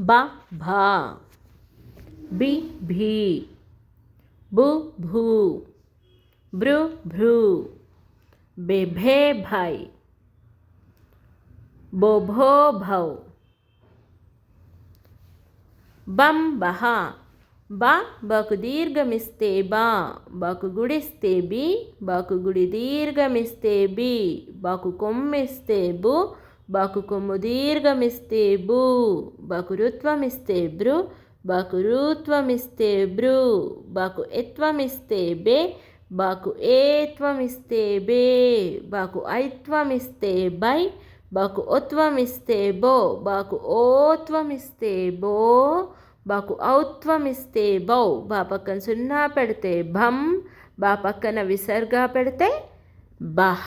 బ భా. బి భీ. బు భూ. భృ భ్రూ బెభే భై బోభో భౌ. బం బహ. బ బకు దీర్ఘమిస్తే బా. బకు గుడిస్తే బి. బకు గుడి దీర్ఘమిస్తే బి. బకు కొమ్మిస్తే బు. బకు కొమ్ము దీర్ఘమిస్తే భూ బకురుత్వమిస్తే బ్రు బకు బ్రు బకు ఎత్వమిస్తే బే బకు ఏత్వమిస్తే బే బకు ఐత్వమిస్తే బై బకు ఒత్వమిస్తే బో బకు ఓత్వమిస్తే బో బకు ఔత్వమిస్తే బౌ బా పక్కన సున్నా పెడితే భం బా పక్కన విసర్గా పెడితే బహ.